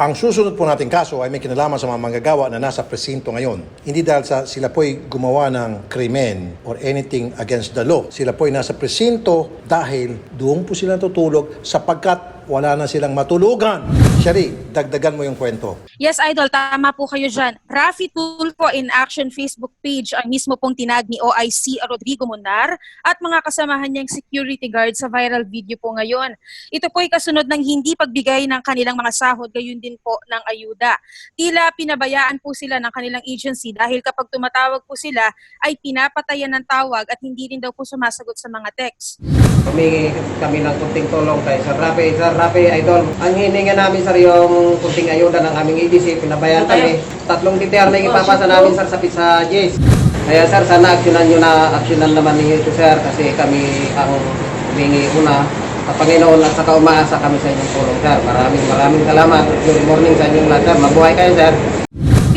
Ang susunod po nating kaso ay may kinalaman sa mga manggagawa na nasa presinto ngayon. Hindi dahil sa sila po'y gumawa ng krimen or anything against the law. Sila po'y nasa presinto dahil doon po sila tutulog sapagkat wala na silang matulugan. Shari, dagdagan mo yung kwento. Yes, Idol, tama po kayo dyan. Rafi Tulfo in Action Facebook page ang mismo pong tinag ni OIC Rodrigo Munar at mga kasamahan niyang security guard sa viral video po ngayon. Ito po ay kasunod ng hindi pagbigay ng kanilang mga sahod, gayon din po ng ayuda. Tila pinabayaan po sila ng kanilang agency dahil kapag tumatawag po sila ay pinapatayan ng tawag at hindi rin daw po sumasagot sa mga text. Humingi kami ng kunting tulong kay Sir Rafi. Sir Rafi, Idol, ang hininga namin sir yung kunting ayuda ng aming EDC, pinabayaan kami. Tatlong DTR na ipapasa namin sir sa Pizza Jays. Kaya sir, sana aksyonan nyo na, aksyonan naman ninyo ito sir kasi kami ang humingi una sa Panginoon at saka umaasa kami sa inyong tulong sir. Maraming maraming salamat. Good morning sa inyong lahat sir. Mabuhay kayo sir.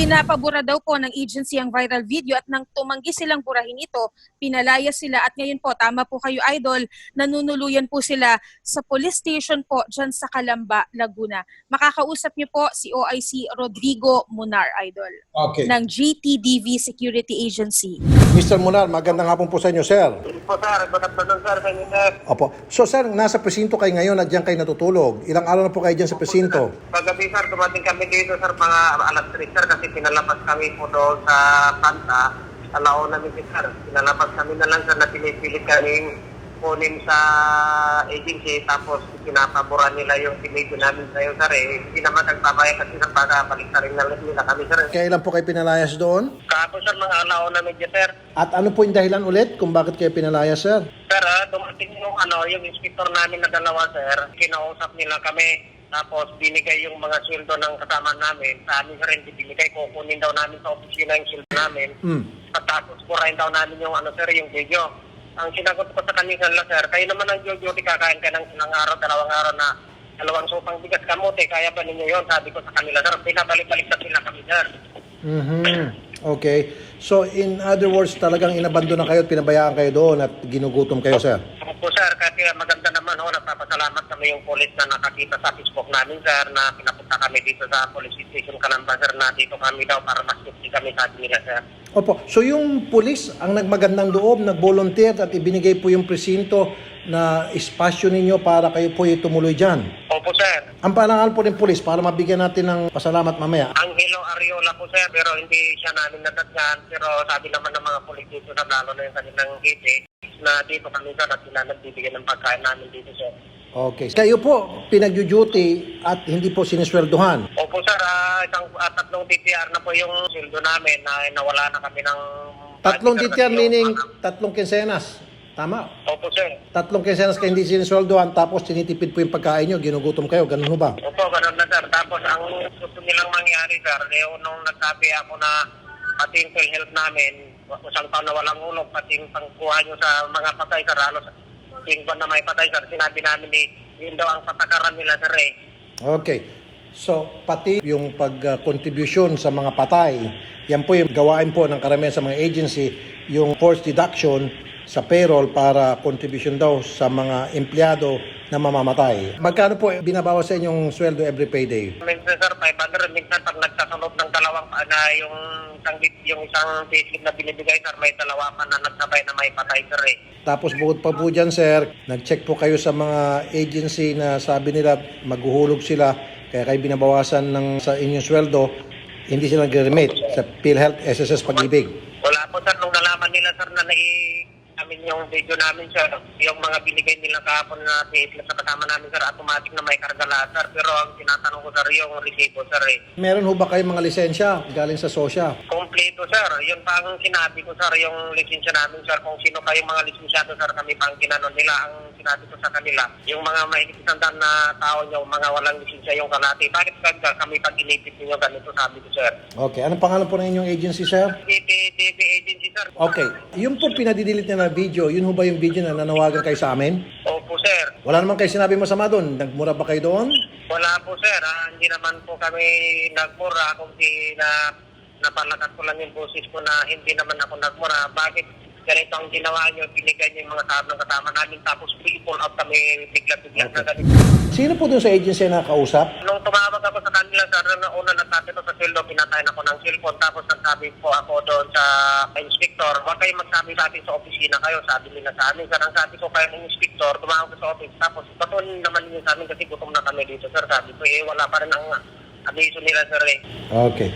Pinapabura daw po ng agency ang viral video at nang tumanggi silang burahin ito, pinalaya sila at ngayon po, tama po kayo idol, nanunuluyan po sila sa police station po dyan sa Calamba, Laguna. Makakausap niyo po si OIC Rodrigo Munar, idol, Okay. ng GTDV Security Agency. Mr. Munar, magandang hapon po sa inyo, sir. Po sir, good afternoon sir sa inyo sir. Opo. So, sir, nasa presinto kayo ngayon at diyan kayo natutulog. Ilang araw na po kayo diyan sa presinto? Paggabi sir, dumating kami dito sir mga alas 3 sir kasi pinalabas kami po doon sa Panta. Alao namin si sir. Pinalabas kami na lang sir na pinipilit kaming kunin sa agency tapos pinapaboran nila yung pinito namin sa'yo sir eh. Hindi naman nagpabayag kasi sir para balik na rin nila kami sir. Kailan po kayo pinalayas doon? Kahapon sir mga alao namin dyan sir. At ano po yung dahilan ulit kung bakit kayo pinalayas, sir? Sir, ah, dumating yung ano, yung inspector namin na dalawa, sir. Kinausap nila kami. Tapos binigay yung mga sweldo ng kasama namin. Sa amin hindi binigay. Kukunin daw namin sa opisina yung sweldo namin. Hmm. At tapos burahin daw namin yung ano sir, yung video. Ang sinagot ko sa kanila sir, kayo naman ang duty kakain ka ng ilang araw, dalawang araw na dalawang supang bigas kamote. Kaya ba ninyo yun? Sabi ko sa kanila sir, pinabalik-balik sa sila kami sir. Mhm. Okay. So, in other words, talagang inabando na kayo at pinabayaan kayo doon at ginugutom kayo, sir? Opo sir, kasi maganda naman ho, nagpapasalamat kami yung police na nakakita sa Facebook namin sir, na pinapunta kami dito sa police station Kalamba sir, na dito kami daw para mas kami sa nila sir. Opo. So, yung pulis ang nagmagandang loob, nag-volunteer at ibinigay po yung presinto na espasyo ninyo para kayo po tumuloy dyan. Opo sir, Ang parangal po ng pulis para mabigyan natin ng pasalamat mamaya. Angelo Ariola po sir, pero hindi siya namin natatyan, pero sabi naman ng mga police dito lalo na yung kanilang gate, na dito kami sir at sila nagbibigyan ng pagkain namin dito sir. Okay. Kayo po, pinag-duty at hindi po sinisweldohan. Opo sir, ah, isang ah, tatlong DTR na po yung sildo namin na nawala na kami ng... Tatlong DTR yung- meaning tatlong kinsenas. Tama. Opo sir. Tatlong kinsenas kayo hindi sinisweldohan tapos tinitipid po yung pagkain nyo, ginugutom kayo. Ganun ho ba? Opo, ganun na sir. Tapos ang gusto nilang mangyari sir, eh, nung nagsabi ako na pati yung health namin, usang taon na walang ulog, pati yung pangkuha nyo sa mga patay sir, halos yung buwan na may patay sir, sinabi namin ni yun daw ang patakaran nila sir eh. Okay. So, pati yung pag-contribution sa mga patay, yan po yung gawain po ng karamihan sa mga agency, yung forced deduction sa payroll para contribution daw sa mga empleyado na mamamatay. Magkano po binabawas sa inyong sweldo every payday? Minsan sir, 500, minsan pag nagkasunod ng dalawang na yung isang, yung isang payslip na binibigay sir, may dalawa pa na nagsabay na may patay sir eh. Tapos bukod pa po dyan, sir, nag-check po kayo sa mga agency na sabi nila maghuhulog sila, kaya kayo binabawasan ng sa inyong sweldo, hindi sila nag-remit sa PhilHealth, SSS Pag-ibig. Wala po sir, nung nalaman nila sir na nai amin yung video namin sir, yung mga binigay nila kahapon na payslip sa kasama namin sir, automatic na may karga lahat sir. Pero ang tinatanong ko sir, yung resibo sir eh. Meron ho ba kayong mga lisensya galing sa SOSYA? Kompleto sir, yun pa ang sinabi ko sir, yung lisensya namin sir, kung sino kayong mga lisensyado sir, kami pang kinanon nila ang sinabi ko sa kanila. Yung mga mahigit isang daan na tao nyo, mga walang lisensya yung kalati, bakit kagka kami pag inipit ninyo ganito sabi ko sir. Okay. Anong pangalan po ng inyong agency, sir? Sir. Okay. Yung po pinadidelete na na video, yun ho ba yung video na nanawagan kayo sa amin? Opo sir. Wala naman kayo sinabi masama doon. Nagmura ba kayo doon? Wala po sir, ah, hindi naman po kami nagmura kung di na napalakas ko lang yung boses ko na hindi naman ako nagmura. Bakit ganito ang ginawa nyo, binigay nyo yung mga tao ng kasama namin, tapos pull out kami bigla-bigla na ganito. Sino po dun sa agency na nakausap? Nung tumawag ako sa kanila, sir, na una nagsabi ko sa sildo, pinatayin ako ng cellphone, tapos nagsabi po ako doon sa inspector, huwag kayong magsabi sa atin sa opisina kayo, sabi nila sa amin. Sir, ang sabi ko kayo ng inspector, tumawag ko sa office, tapos patuloy naman niyo sa amin kasi gutom na kami dito, sir. Sabi ko, eh, wala pa rin ang abiso nila, sir, eh. Okay.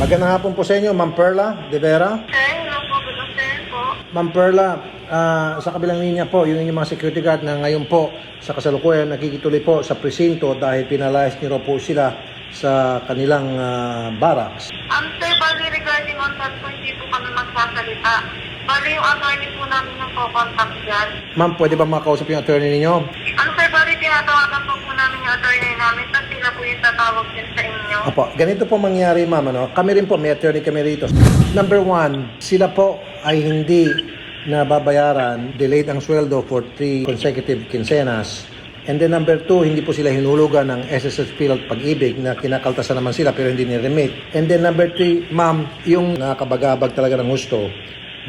Magandang hapon po sa inyo, Ma'am Perla De Vera. Sir, po, good afternoon po. Ma'am Perla, ah, sa kabilang linya po, yung inyong mga security guard na ngayon po sa kasalukuyan nakikituloy po sa presinto dahil pinalayas niyo po sila sa kanilang ah, barracks. Um, sir, bali regarding on that po, hindi po kami magsasalita. Bali yung attorney po namin yung po-contact dyan. Ma'am, pwede ba makausap yung attorney ninyo? Ano sir, bali tinatawagan po po namin yung attorney namin, tapos sila po yung tatawag din sa inyo. Apo, ganito po mangyari ma'am, ano? kami rin po, may attorney kami rito. Number one, sila po ay hindi nababayaran, delayed ang sweldo for three consecutive quincenas. And then number two, hindi po sila hinulugan ng SSS Pilat Pag-ibig na kinakaltasan naman sila pero hindi ni-remit. And then number three, ma'am, yung nakabagabag talaga ng gusto,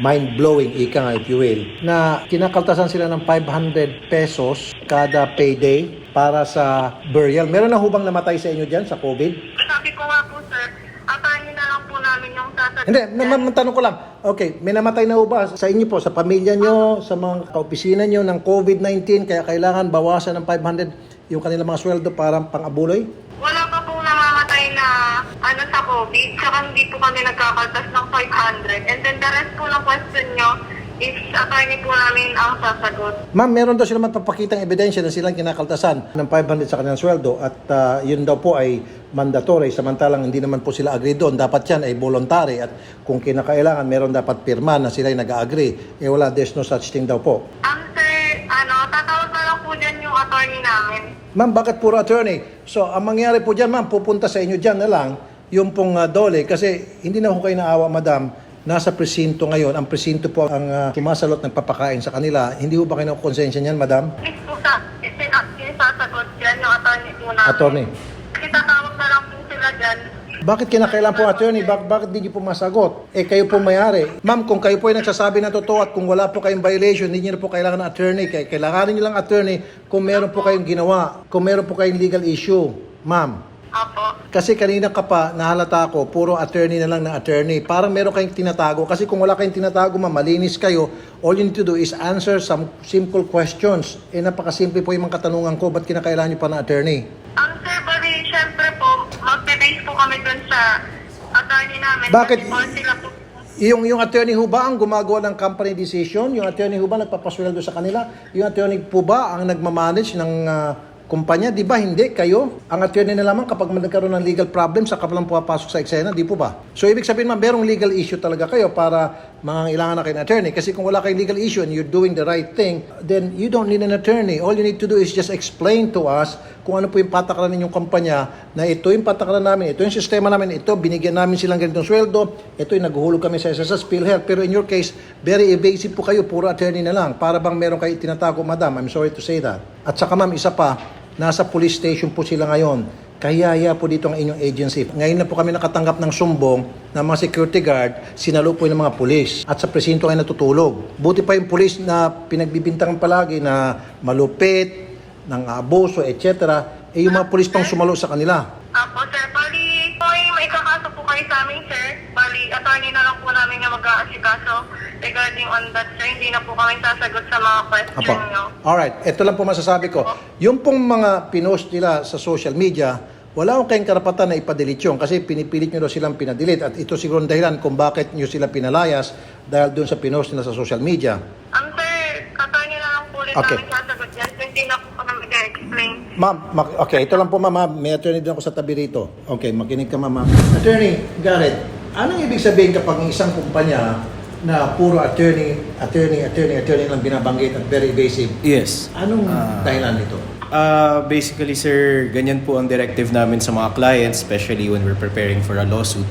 mind-blowing, ika nga if you will, na kinakaltasan sila ng 500 pesos kada payday para sa burial. Meron na hubang namatay sa inyo dyan sa COVID? Sabi ko nga po sir, attorney na lang po namin yung sasagot. Hindi, naman tanong ko lang. Okay, may namatay na ho ba sa inyo po, sa pamilya nyo, sa mga kaopisina nyo ng COVID-19, kaya kailangan bawasan ng 500 yung kanilang mga sweldo para pang-abuloy? Wala pa po namamatay na ano sa COVID, saka hindi po kami nagkakaltas ng 500. And then the rest po ng question nyo is attorney po namin ang sasagot. Ma'am, meron daw sila magpapakitang ebidensya na silang kinakaltasan ng 500 sa kanilang sweldo at ah, yun daw po ay mandatory samantalang hindi naman po sila agree doon. Dapat yan ay voluntary at kung kinakailangan meron dapat pirma na sila ay nag-agree. Eh wala, there's no such thing daw po. Um, sir, ano, tatawag na lang po dyan yung attorney namin. Ma'am, bakit puro attorney? So, ang mangyari po dyan, ma'am, pupunta sa inyo dyan na lang yung pong ah, dole kasi hindi na ho kayo naawa, madam. Nasa presinto ngayon. Ang presinto po ang uh, sumasalot ng papakain sa kanila. Hindi ho ba kayo konsensya niyan, madam? Is po sa, sasagot dyan yung attorney po namin. Attorney. Kasi tatawag na lang po sila dyan. Bakit kinakailan po attorney? Bak- bakit di niyo po masagot? Eh kayo po mayari. Ma'am, kung kayo po ay nagsasabi ng totoo at kung wala po kayong violation, hindi niyo po kailangan ng attorney. Kaya kailangan niyo lang attorney kung meron po kayong ginawa. Kung meron po kayong legal issue. Ma'am, Apo. Kasi kanina ka pa, nahalata ko, puro attorney na lang na attorney. Parang meron kayong tinatago. Kasi kung wala kayong tinatago, ma'am, malinis kayo, all you need to do is answer some simple questions. Eh, napakasimple po yung mga katanungan ko, ba't kinakailangan nyo pa na attorney? Ang sir, bali, syempre po, magbe-base po kami dun sa attorney namin. Bakit? Kasi sila po, Yung, yung attorney ho ba ang gumagawa ng company decision? Yung attorney ho ba nagpapasweldo sa kanila? Yung attorney po ba ang nagmamanage ng ah, kumpanya? Di ba hindi? Kayo? Ang attorney na lamang kapag nagkaroon ng legal problem, saka lang pumapasok sa eksena, di po ba? So, ibig sabihin, ma'am, merong legal issue talaga kayo para mangangailangan na kayo ng attorney. Kasi kung wala kayong legal issue and you're doing the right thing, then you don't need an attorney. All you need to do is just explain to us kung ano po yung patakaran ninyong kumpanya na ito yung patakaran namin, ito yung sistema namin, ito, binigyan namin silang ganitong sweldo, ito yung naghuhulog kami sa SSS, PhilHealth. Pero in your case, very evasive po kayo, puro attorney na lang. Para bang meron kayo tinatago, madam. I'm sorry to say that. At saka ma'am, isa pa, nasa police station po sila ngayon. Kayaya po dito ang inyong agency. Ngayon na po kami nakatanggap ng sumbong ng mga security guard, sinalo po ng mga pulis. At sa presinto ay natutulog. Buti pa yung pulis na pinagbibintangan palagi na malupit, ng abuso, etc. Eh yung mga pulis pang sumalo sa kanila. Apo, sir, bali, po ay may kakaso po kayo sa amin, sir. Bali, attorney na lang po namin yung mag-aasikaso regarding on that, sir. Hindi na po kami sasagot sa mga question Apo. nyo. Alright, ito lang po masasabi ko. Yung pong mga pinost nila sa social media, wala akong kayong karapatan na ipadelete yun kasi pinipilit nyo daw silang pinadelete at ito siguro ang dahilan kung bakit nyo sila pinalayas dahil doon sa pinost nila sa social media. Ang sir, attorney na lang po ulit Okay. namin sasagot yan. So, hindi na po kami mag-explain. Ma'am, ma- okay, ito lang po ma'am, may attorney din ako sa tabi rito. Okay, makinig ka ma'am. Attorney Garrett, anong ibig sabihin kapag ang isang kumpanya na puro attorney, attorney, attorney, attorney lang binabanggit at very evasive, Yes. anong Ah. dahilan nito? Uh, basically, sir, ganyan po ang directive namin sa mga clients, especially when we're preparing for a lawsuit.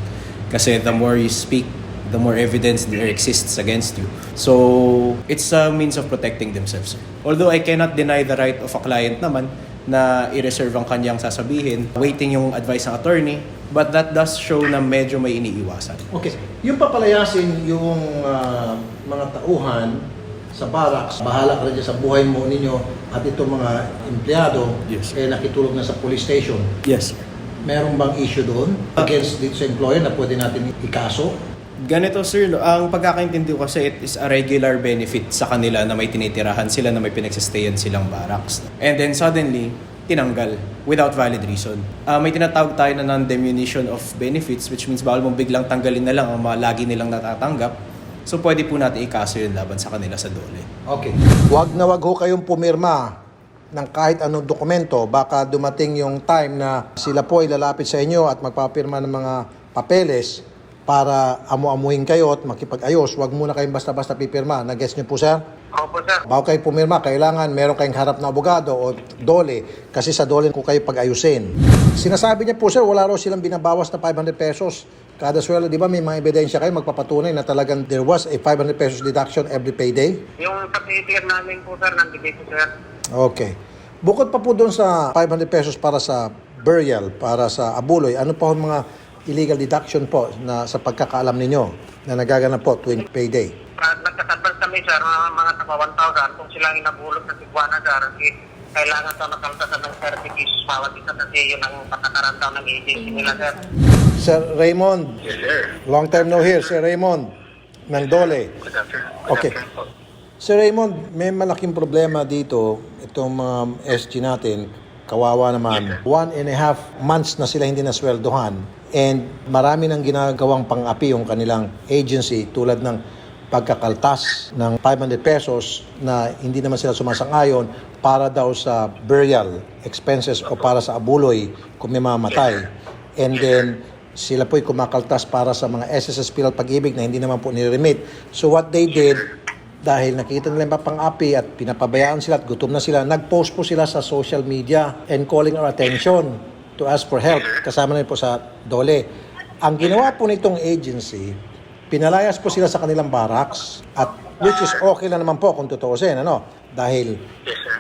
Kasi the more you speak, the more evidence there exists against you. So, it's a means of protecting themselves. Although I cannot deny the right of a client naman na i-reserve ang kanyang sasabihin, waiting yung advice ng attorney. But that does show na medyo may iniiwasan. Okay. Yung papalayasin yung ah, mga tauhan sa barracks, bahala ka rin dyan sa buhay mo ninyo at itong mga empleyado Yes. eh nakitulog na sa police station. Yes, sir. Meron bang issue doon against dito sa employer na pwede natin ikaso? Ganito sir, no, ang pagkakaintindi ko kasi it is a regular benefit sa kanila na may tinitirahan sila na may pinagsistayan silang barracks. And then suddenly, tinanggal without valid reason. Ah, may tinatawag tayo na non-diminution of benefits which means bawal mong biglang tanggalin na lang ang mga lagi nilang natatanggap. So pwede po natin ikaso yun laban sa kanila sa dole. Okay. Huwag na wag ho kayong pumirma ng kahit anong dokumento. Baka dumating yung time na sila po ay lalapit sa inyo at magpapirma ng mga papeles para amu-amuhin kayo at makipag-ayos. Huwag muna kayong basta-basta pipirma. Nag-guess niyo po, sir? Opo, sir. Bago kayo pumirma, kailangan meron kayong harap na abogado o dole kasi sa dole ko kayo pag-ayusin. Sinasabi niya po, sir, wala raw silang binabawas na 500 pesos kada sweldo. Di ba may mga ebidensya kayo magpapatunay na talagang there was a 500 pesos deduction every payday? Yung certificate namin po, sir, nandito, sir. Okay. Bukod pa po doon sa 500 pesos para sa burial, para sa abuloy, ano pa ang mga illegal deduction po na sa pagkakaalam ninyo na nagaganap po tuwing payday? Uh, Nagkasabal kami, sir, mga, mga tama 1,000. Kung sila inabulot sa Tijuana, sir, eh, kailangan sa nakaltasan ng certificates bawat isa kasi yun ang patakarantaw ng agency nila, sir. Sir Raymond. Yes, sir. Long time no here, Sir Raymond. Ng Dole. Okay. Sir Raymond, may malaking problema dito. Itong mga SG natin, kawawa naman. One and a half months na sila hindi nasweldohan. And marami nang ginagawang pang-api yung kanilang agency tulad ng pagkakaltas ng 500 pesos na hindi naman sila sumasang-ayon para daw sa burial expenses o para sa abuloy kung may mamatay. And then, sila po'y kumakaltas para sa mga SSS Pilar Pag-ibig na hindi naman po nire-remit. So what they did, dahil nakita nila yung pang-api at pinapabayaan sila at gutom na sila, nag-post po sila sa social media and calling our attention to ask for help. Kasama na po sa Dole. Ang ginawa po nitong agency, pinalayas po sila sa kanilang barracks at which is okay na naman po kung tutuusin, ano? Dahil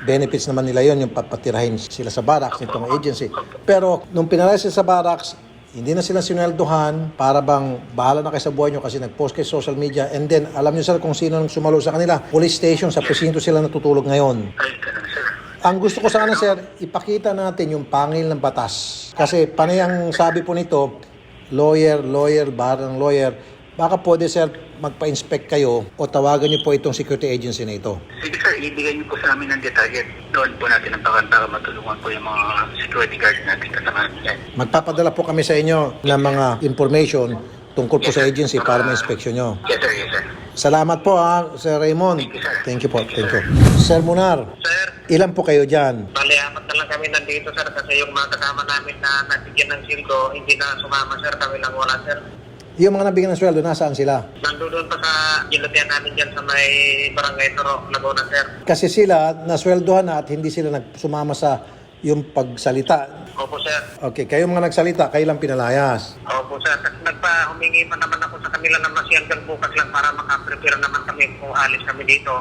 benefits naman nila yon yung papatirahin sila sa barracks nitong agency. Pero nung pinalayas sila sa barracks, hindi na sila sinweldohan para bang bahala na kayo sa buhay nyo kasi nag-post kayo social media and then alam nyo sir kung sino nang sumalo sa kanila. Police station sa presinto sila natutulog ngayon. Ang gusto ko sana sir, ipakita natin yung pangil ng batas. Kasi panay ang sabi po nito, lawyer, lawyer, barang lawyer, baka pwede sir magpa-inspect kayo o tawagan nyo po itong security agency na ito. Sige sir, ibigay niyo po sa amin ng detalye. Doon po natin ang pakan para matulungan po yung mga security guard natin kasama natin. Magpapadala po kami sa inyo ng mga information tungkol po sa agency para ma-inspeksyon nyo. Yes sir, yes sir. Salamat po ha, Sir Raymond. Thank you po, thank you. Sir Munar, Sir, ilan po kayo dyan? bali, apat na lang kami nandito, sir, kasi yung mga kasama namin na nabigyan ng sildo, hindi na sumama, sir. Kami lang wala, sir. Yung mga nabigyan ng sweldo, nasaan sila? Nandoon pa sa ginutian namin dyan sa may barangay Toro, Laguna, sir. Kasi sila, nasweldohan na at hindi sila nagsumama sa yung pagsalita. Opo, sir. Okay, kayo mga nagsalita, kayo lang pinalayas. Opo, sir. Kasi nagpa-humingi pa naman ako sa kanila na mas hanggang bukas lang para makaprepare naman kami kung alis kami dito.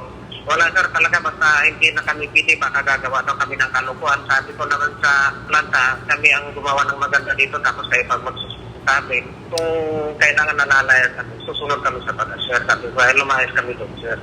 Wala, sir. Talaga basta hindi na kami pili, baka gagawa daw kami ng kalukuhan. Sabi ko naman sa planta, kami ang gumawa ng maganda dito tapos kayo pag magsusabi. Kung kailangan nalalaya kami, susunod kami sa batas, sir. Sabi ko, ay lumayas kami doon, sir.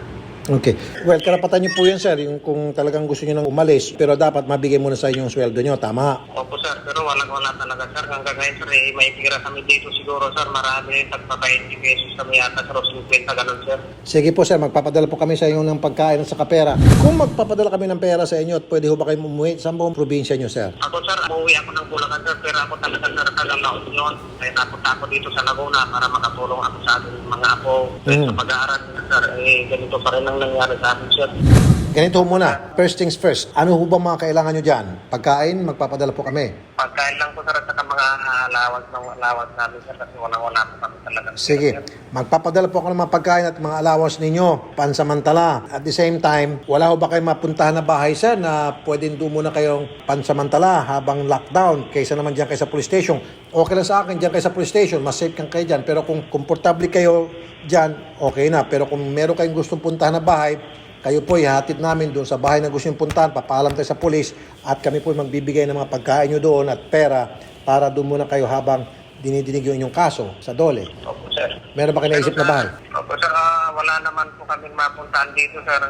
Okay. Well, karapatan niyo po yan, sir, yung kung talagang gusto niyo nang umalis, pero dapat mabigay muna sa inyo yung sweldo niyo, tama? Opo, sir. Pero walang wala talaga, sir. Hanggang ngayon, sir, eh, may tira kami dito siguro, sir. Marami, tagpa 20 pesos kami yata, sir. O 50, ganun, sir. Sige po, sir, magpapadala po kami sa inyo ng pagkain at sa kapera. Kung magpapadala kami ng pera sa inyo at pwede ho ba kayo umuwi, saan po ang probinsya niyo, sir? Ako, sir, umuwi ako ng Bulacan, sir. Pero ako talaga, sir, tagang na yun. Kaya napunta ako dito sa Laguna para makatulong ako sa ating mga apo. Mm. Sa pag-aaral, sir, eh, ganito pa rin ang nangyari sa amin, sir. Ganito muna, first things first, ano ho ba mga kailangan nyo dyan? Pagkain, magpapadala po kami. Pagkain lang po, sir, at saka mga allowance ng allowance namin, sir, kasi walang-wala po kami talaga. Sige, magpapadala po ako ng mga pagkain at mga allowance ninyo, pansamantala. At the same time, wala ho ba kayong mapuntahan na bahay, sir, na pwedeng doon muna kayong pansamantala habang lockdown, kaysa naman dyan kayo sa police station. Okay lang sa akin, dyan kayo sa police station, mas safe kang kayo dyan. Pero kung komportable kayo dyan, okay na. Pero kung meron kayong gustong puntahan na bahay, kayo po ihatid namin doon sa bahay na gusto nyo puntahan, papaalam tayo sa pulis at kami po magbibigay ng mga pagkain nyo doon at pera para doon muna kayo habang dinidinig yung inyong kaso sa dole. Opo, sir. Meron ba kayo naisip na bahay? Opo, sir. Ah, wala naman po kaming mapuntahan dito, sir.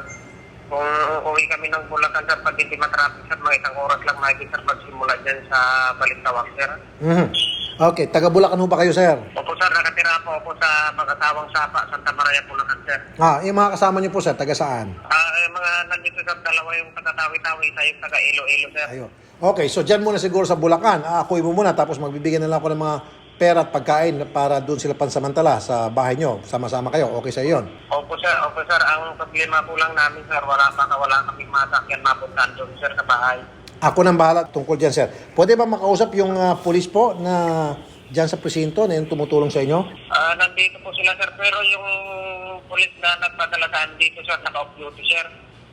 Kung uwi kami ng Bulacan, sir, pag hindi matraffic, sir, mga isang oras lang makikita, sir, magsimula dyan sa Balintawak, sir. Mhm. Okay, taga Bulacan ho ba kayo, sir? Opo, sir. Nakatira po ako sa mag-asawang Sapa, Santa Maria, Bulacan, sir. Ah, yung mga kasama nyo po, sir, taga saan? Ah, eh, mga nandito, sir, dalawa yung taga-tawi-tawi, isa yung taga-Ilo-Ilo, sir. Ayun. Okay, so dyan muna siguro sa Bulacan. Aakuin mo muna tapos magbibigyan na lang ako ng mga pera at pagkain para doon sila pansamantala sa bahay nyo. Sama-sama kayo. Okay sa yon. Opo, sir. Opo, sir. Ang problema po lang namin, sir, wala pa wala kaming masakyan mapuntahan doon, sir, sa bahay. Ako nang bahala tungkol dyan, sir. Pwede ba makausap yung ah, pulis po na dyan sa presinto na yung tumutulong sa inyo? Ah, nandito po sila, sir, pero yung pulis na nagpadala sa amin dito, sir, naka-off duty, sir.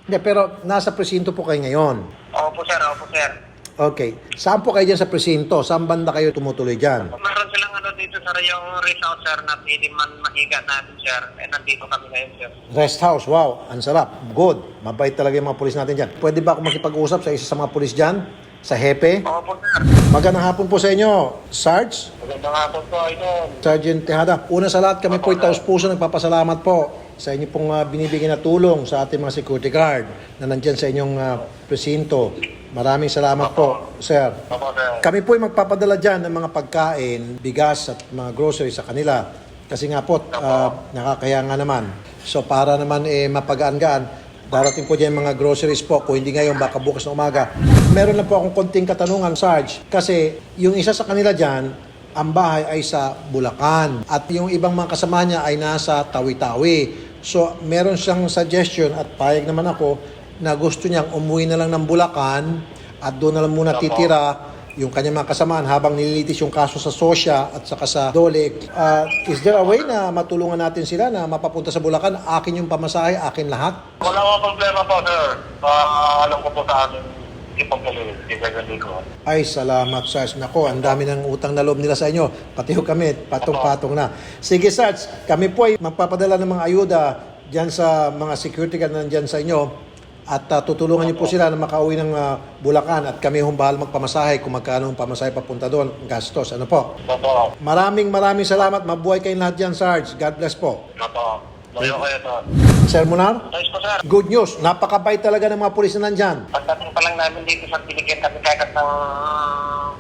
Hindi, pero nasa presinto po kayo ngayon. Opo, sir. Opo, sir. Okay. Saan po kayo dyan sa presinto? Saan banda kayo tumutuloy dyan? Meron silang ano dito, sir, yung resort, sir, na pwede man mahiga natin, sir. Eh, nandito kami ngayon, sir. Rest house. Wow, ang sarap. Good. Mabait talaga yung mga pulis natin dyan. Pwede ba ako makipag-usap sa isa sa mga pulis dyan? Sa hepe? Opo, sir. Magandang hapon po sa inyo, Sarge. Magandang hapon po, Idol. Sergeant Tejada. Una sa lahat, kami po taos puso nagpapasalamat po sa inyo pong ah, binibigyan na tulong sa ating mga security guard na nandyan sa inyong ah, presinto. Maraming salamat po, sir. Opo, sir. Kami po ay magpapadala dyan ng mga pagkain, bigas at mga groceries sa kanila. Kasi nga po, ah, nakakaya nga naman. So para naman eh, mapagaan-gaan, darating po dyan mga groceries po. Kung hindi ngayon, baka bukas na umaga. Meron lang po akong konting katanungan, Sarge. Kasi yung isa sa kanila dyan, ang bahay ay sa Bulacan. At yung ibang mga kasama niya ay nasa Tawi-Tawi. So meron siyang suggestion at payag naman ako na gusto niyang umuwi na lang ng Bulacan at doon na lang muna titira yung kanyang mga kasamaan habang nililitis yung kaso sa Sosya at saka sa Dole. Uh, is there a way na matulungan natin sila na mapapunta sa Bulacan? Akin yung pamasahe, akin lahat? Wala nga problema po, sir. Ah, alam ko po sa ko. Ay, salamat, Sarge. Nako, ang dami ng utang na loob nila sa inyo. Pati ho kami, patong-patong na. Sige, Sarge, kami po ay magpapadala ng mga ayuda dyan sa mga security guard na nandyan sa inyo. At ah, tutulungan niyo po sila na makauwi ng ah, Bulacan at kami hong bahal magpamasahe kung magkano ang pamasahe papunta doon, gastos. Ano po? Opo. Maraming maraming salamat. Mabuhay kayong lahat dyan, Sarge. God bless po. Opo. Layo kayo, sir. Sir Munar, Nice po, sir. good news. Napakabait talaga ng mga pulis na nandyan. Pagdating pa lang namin dito sa binigyan kami kahit ng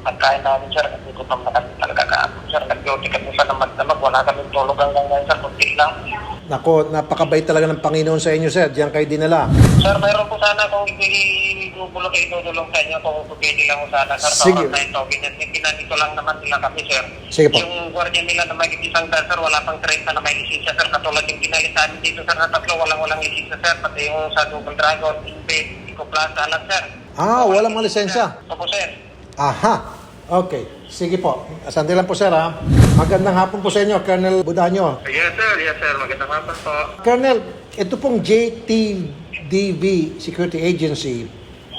pagkain namin, sir. Kasi ko pang natin talaga kaapon, sir. Nag-duty kami sa namag-namag. Wala kami tulog hanggang ngayon, sir. Kunti lang. Nako, napakabait talaga ng Panginoon sa inyo, sir. Diyan kayo dinala. Sir, mayroon po sana kung ibubulong kayo tutulong sa inyo kung pwede lang sana, sir. Sige. Sa ito, pinanito lang naman nila kami, sir. Sige po. Yung guardian nila na may isang sir, wala pang 30 na may lisensya, sir. Katulad yung pinalit sa amin dito, sir, na tatlo, walang walang lisensya, sir. Pati yung sa Double Dragon, Invade, Eco Plaza, alam, sir. Ah, walang mga lisensya. Opo, sir. Aha. Okay. Sige po. Sandali lang po, sir, ha? Magandang hapon po sa inyo, Colonel Budanyo. Yes, sir. Yes, sir. Magandang hapon po. Colonel, ito pong JTDB Security Agency,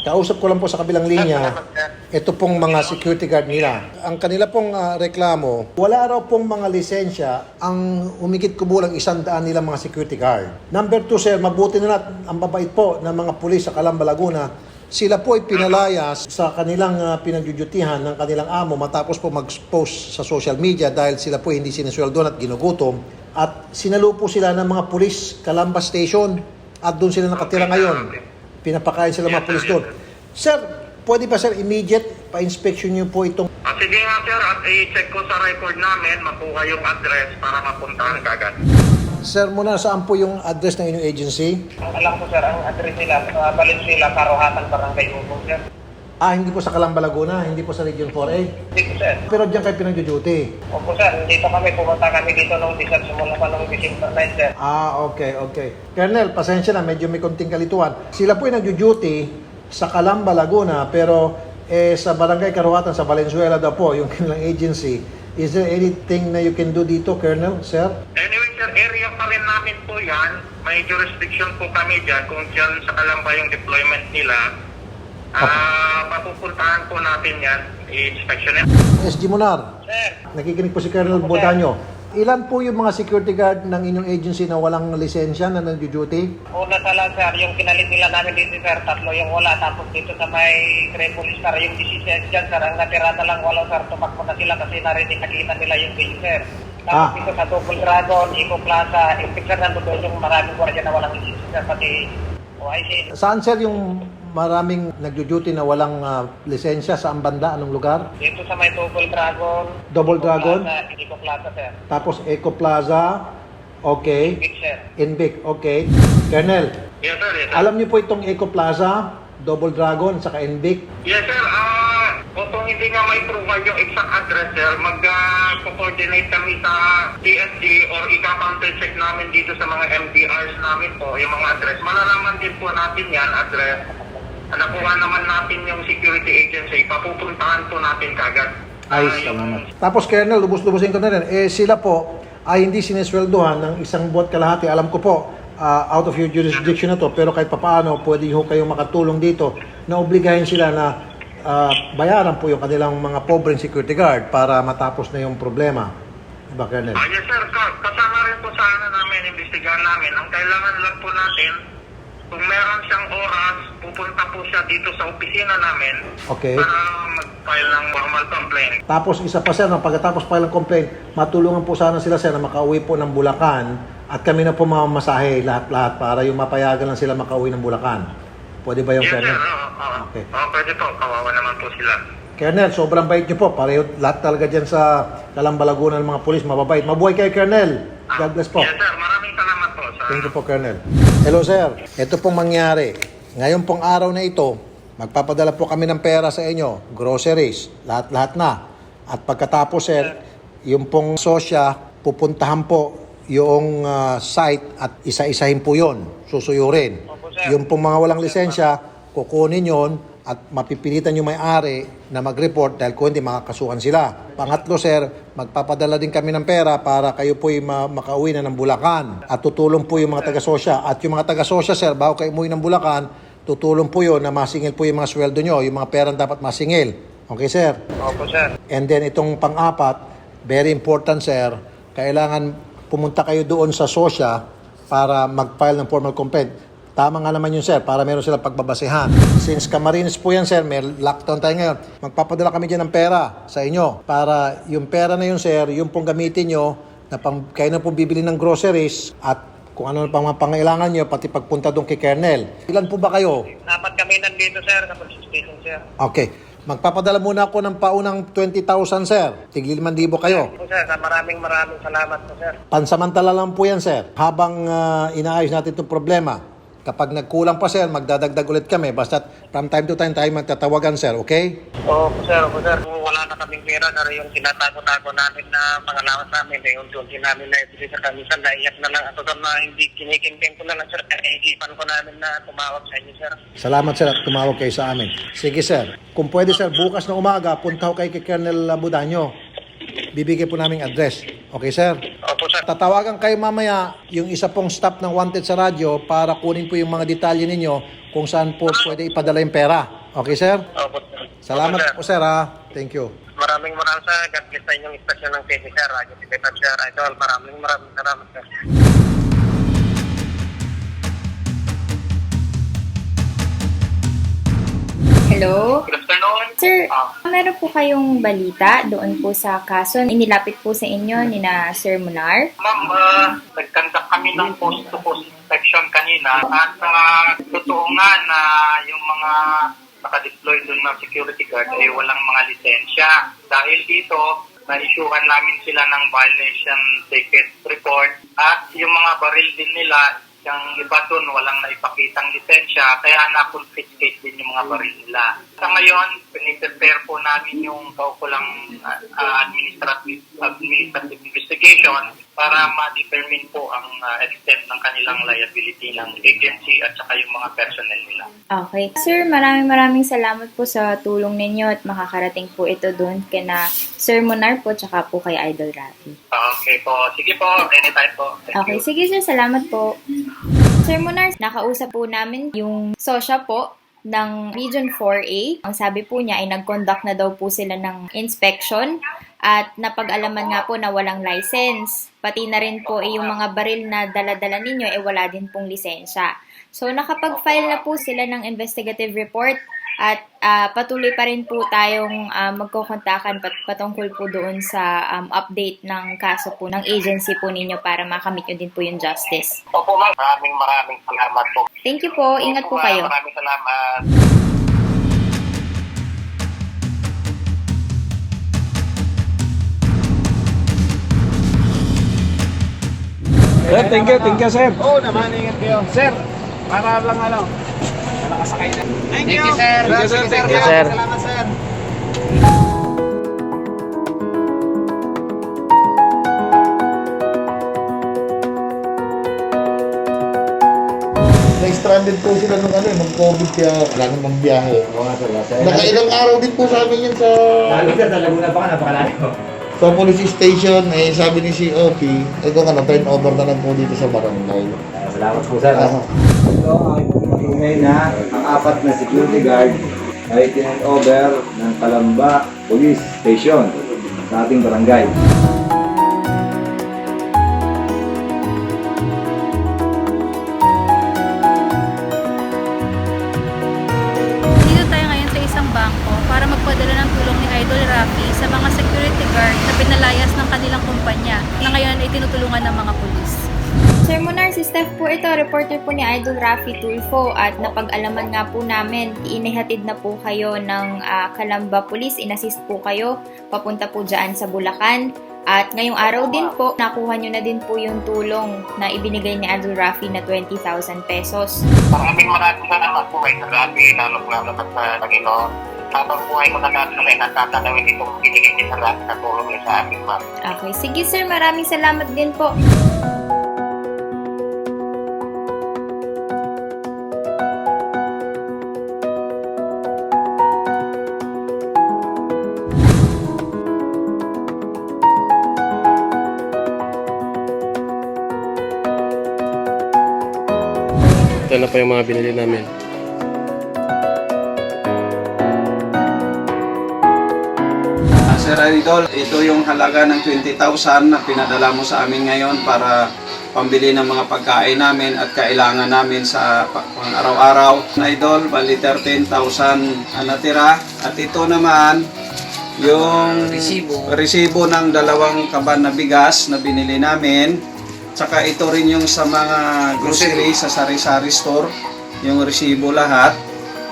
kausap ko lang po sa kabilang linya, ito pong mga security guard nila. Ang kanila pong ah, reklamo, wala raw pong mga lisensya ang umigit kubulang isang daan nilang mga security guard. Number two, sir, mabuti na lahat ang babait po ng mga pulis sa Calamba, Laguna. Sila po ay pinalayas sa kanilang uh, pinagdudutihan ng kanilang amo matapos po mag-post sa social media dahil sila po hindi sinusweldoan at ginugutom. At sinalupo sila ng mga pulis Calamba Station at doon sila nakatira ngayon. Pinapakain sila mga pulis doon. Sir, pwede ba sir immediate pa-inspection niyo po itong Ah, sige nga, sir. At i-check ko sa record namin, makuha yung address para mapuntahan ka agad. Sir muna saan po yung address ng inyong agency? Alam ko, sir, ang address nila, sa Valenzuela, Karohatan, Barangay Ubong, sir. Ah, hindi po sa Calamba, Laguna, hindi po sa Region 4A. Hindi po, sir. Pero diyan kayo pinag-duty. Opo, sir. Dito kami, pumunta kami dito nung December, simula pa nung December 9, sir. Ah, okay, okay. Colonel, pasensya na, medyo may konting kalituan. Sila po ay nagjo-duty sa Calamba, Laguna, pero eh, sa Barangay Karuhatan, sa Valenzuela daw po, yung kanilang agency. Is there anything na you can do dito, Colonel, sir? Anyway, sir, area pa rin namin po yan. May jurisdiction po kami dyan kung dyan sa Kalamba yung deployment nila. Ah, mapupuntahan po natin yan. I-inspection yan. SG Munar, Sir, nakikinig po si Colonel Bodanyo. Ilan po yung mga security guard ng inyong agency na walang lisensya na nag-duty? Una sa lang, sir, yung kinalit nila namin dito, sir, tatlo yung wala. Tapos dito sa may Tripolis, sir, yung 16 dyan, sir, ang natira na lang wala, sir, tumakbo na sila kasi narinig nakita nila yung video, sir. Tapos Ah. dito sa Double Dragon, Eco Plaza, yung picture nandun yung maraming gwardiya na walang lisensya, sir, pati OIC. Saan sir yung maraming nag-duty na walang ah, lisensya? Saan banda? Anong lugar? Dito sa may Double Dragon, Double Eco Dragon? Plaza, Eco Plaza, sir. Tapos Eco Plaza, okay. Big, sir. Invic, okay. Colonel, Yes, sir. Yes, sir. alam niyo po itong Eco Plaza, Double Dragon, saka Invic? Yes, sir. Ah, kung hindi nga may provide yung exact address, sir, mag-coordinate kami sa DSG or ika-counter namin dito sa mga MDRs namin po, yung mga address. Malalaman din po natin yan, address. Nakuha naman natin yung security agency, papupuntahan po natin kagad. Ay, Ah, yung- salamat. Tapos Colonel, lubos-lubosin ko na rin. Eh sila po ay hindi sinesweldohan ng isang buwan kalahati. Alam ko po, ah, out of your jurisdiction na to, pero kahit papaano, pwede ho kayong makatulong dito na obligahin sila na ah, bayaran po yung kanilang mga pobreng security guard para matapos na yung problema. Diba, Colonel? Ah, yes, sir. Ka- Kasama rin po sa ano namin, investigahan namin. Ang kailangan lang po natin, kung meron siyang oras, pupunta po siya dito sa opisina namin Okay. para mag-file ng formal complaint. Tapos isa pa sir, no, pagkatapos pa ng complaint, matulungan po sana sila sir na makauwi po ng Bulacan at kami na po mamamasahe lahat-lahat para yung mapayagan lang sila makauwi ng Bulacan. Pwede ba yung Yes, sir. Colonel? Oo, oo. Okay. Oo, pwede po. Kawawa naman po sila. Colonel, sobrang bait niyo po. Pareho lahat talaga dyan sa kalambalagunan ng mga pulis, mababait. Mabuhay kayo, Colonel. God bless po. Yes, sir. Maraming salamat po. Sa, Thank you po, Colonel. Hello, sir. Ito pong mangyari. Ngayon pong araw na ito, magpapadala po kami ng pera sa inyo, groceries, lahat-lahat na. At pagkatapos, sir, yung pong sosya, pupuntahan po yung ah, site at isa-isahin po yon susuyurin. Opo, sir. Yung pong mga walang lisensya, kukunin yon at mapipilitan yung may-ari na mag-report dahil kung hindi makakasuhan sila. Pangatlo sir, magpapadala din kami ng pera para kayo po ma- makauwi na ng Bulacan at tutulong po yung mga taga-sosya. At yung mga taga-sosya sir, bago kayo umuwi ng Bulacan, tutulong po yun na masingil po yung mga sweldo nyo, yung mga perang dapat masingil. Okay sir? Opo, sir. And then itong pang-apat, very important sir, kailangan pumunta kayo doon sa sosya para mag-file ng formal complaint. Tama nga naman yun sir, para meron sila pagbabasehan. Since Camarines po yan sir, may lockdown tayo ngayon, magpapadala kami dyan ng pera sa inyo para yung pera na yun sir, yung pong gamitin nyo na pang, kayo na po bibili ng groceries at kung ano pang mga pangailangan nyo, pati pagpunta doon kay Kernel. Ilan po ba kayo? Dapat kami nandito, sir, sa police station, sir. Okay. Magpapadala muna ako ng paunang 20,000, sir. Tigli 5,000 kayo. Po, sir, maraming maraming salamat po, sir. Pansamantala lang po yan, sir. Habang ah, inaayos natin itong problema. Kapag nagkulang pa, sir, magdadagdag ulit kami. Basta from time to time tayo magtatawagan, sir. Okay? Opo, sir, opo, sir. Kung wala na kaming pera, sir, yung tinatago-tago namin na mga lawas namin, eh, yung tunti namin na ibili sa kamisan, naiyak na lang ako, sir, na hindi kinikimping ko na lang, sir. Kaya iipan ko namin na tumawag sa inyo, sir. Salamat, sir, at tumawag kayo sa amin. Sige, sir. Kung pwede, sir, bukas na umaga, punta ko kay kay Colonel Budanyo. Bibigay po namin address. Okay, sir? Opo, sir. Tatawagan kayo mamaya yung isa pong staff ng Wanted sa radyo para kunin po yung mga detalye ninyo kung saan po pwede ipadala yung pera. Okay, sir? Opo, sir. Salamat Opo, po, sir, ha? Thank you. Maraming maraming sa God bless sa inyong istasyon ng TV, sir. Radio Tibetan, sir. Idol, maraming maraming salamat, sir. Hello? Good afternoon. Sir, Ah. meron po kayong balita doon po sa kaso inilapit po sa inyo ni na Sir Munar? Ma'am, uh, nagkandak kami ng post-to-post inspection kanina at uh, totoo nga na yung mga nakadeploy doon na security guard ay walang mga lisensya. Dahil dito, na-issuehan namin sila ng violation ticket report at yung mga baril din nila yung iba doon walang naipakitang lisensya kaya na-confiscate din yung mga baril nila. Sa ngayon, piniprepare po namin yung kaukulang uh, administrative, administrative investigation para ma-determine po ang uh, extent ng kanilang liability ng agency at saka yung mga personnel nila. Okay. Sir, maraming maraming salamat po sa tulong ninyo at makakarating po ito doon kina Sir Munar po tsaka po kay Idol Rafi. Okay po. Sige po. Anytime po. Thank Okay, you. sige sir, salamat po. Sir Munar, nakausap po namin yung sosya po ng Region 4A. Ang sabi po niya ay nag-conduct na daw po sila ng inspection at napag-alaman nga po na walang license. Pati na rin po eh, yung mga baril na dala-dala ninyo eh wala din pong lisensya. So nakapag-file na po sila ng investigative report at ah, patuloy pa rin po tayong ah, magkokontakan pat- patungkol po doon sa um, update ng kaso po ng agency po ninyo para makamit nyo din po yung justice. Opo ma'am, maraming maraming salamat po. Thank you po. Ingat po Opo, kayo. Maraming salamat. Sir, thank you, thank you, sir. Oo, naman, ingat kayo. Sir, para lang ano, nakasakay na. Thank, Thank you, sir. Thank you, sir. Thank you, sir. sir. Salamat, sir. Na-stranded po sila nung ano, nung COVID kaya wala namang biyahe. Nakailang araw din po sa amin sa... Lalo na sa Laguna pa ka, napakalayo. Sa police station, eh sabi ni COP, eh kung ano, turn over na lang po dito sa barangay. Salamat po, sir. Ah, Ito ay pagpatunay na ang apat na security guard ay tinend over ng Kalamba Police Station sa ating barangay. Ito, reporter po ni Idol Rafi Tulfo at napag-alaman nga po namin, inihatid na po kayo ng ah, Kalamba Police, inassist po kayo papunta po dyan sa Bulacan. At ngayong araw din po, nakuha nyo na din po yung tulong na ibinigay ni Idol Rafi na 20,000 pesos. Maraming maraming salamat po kay Sir Rafi, lalo lalo na sa Panginoon. Habang buhay ko nagkakaroon, natatanawin itong binigay ni Sir Rafi na tulong niya sa amin, ma'am. Okay, sige sir, maraming salamat din po. Pa yung mga binili namin. Ah, Sir Idol, ito yung halaga ng 20,000 na pinadala mo sa amin ngayon para pambili ng mga pagkain namin at kailangan namin sa pa- pang araw-araw. Idol, bali 13,000 ang natira. At ito naman, yung Resibo. resibo ng dalawang kaban na bigas na binili namin. Tsaka ito rin yung sa mga grocery sa sari-sari store, yung resibo lahat.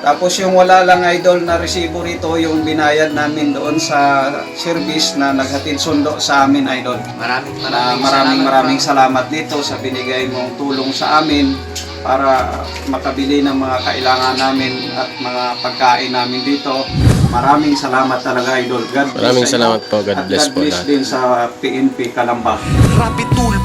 Tapos yung wala lang idol na resibo rito, yung binayad namin doon sa service na naghatid sundo sa amin idol. Maraming Na maraming, maraming salamat, maraming salamat dito sa binigay mong tulong sa amin para makabili ng mga kailangan namin at mga pagkain namin dito. Maraming salamat talaga idol. God bless Maraming salamat po. God At bless God po bless lahat. din sa PNP Kalamba. Rapid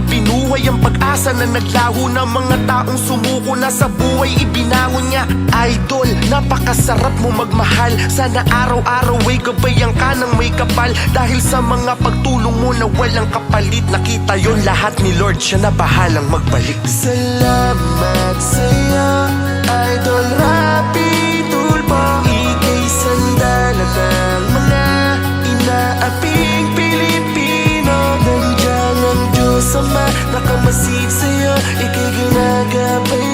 binuhay ang pag-asa na naglaho na Mga taong sumuko na sa buhay ibinangon niya Idol, napakasarap mo magmahal. Sana araw-araw ay gabayan ka ng may kapal. Dahil sa mga pagtulong mo na walang kapalit Nakita yon lahat ni Lord, siya na bahalang magbalik. Salamat sa'yo, Idol Rapi Tulpo. Ika'y sandalan ng Napasig sa'yo, ikay ginagabay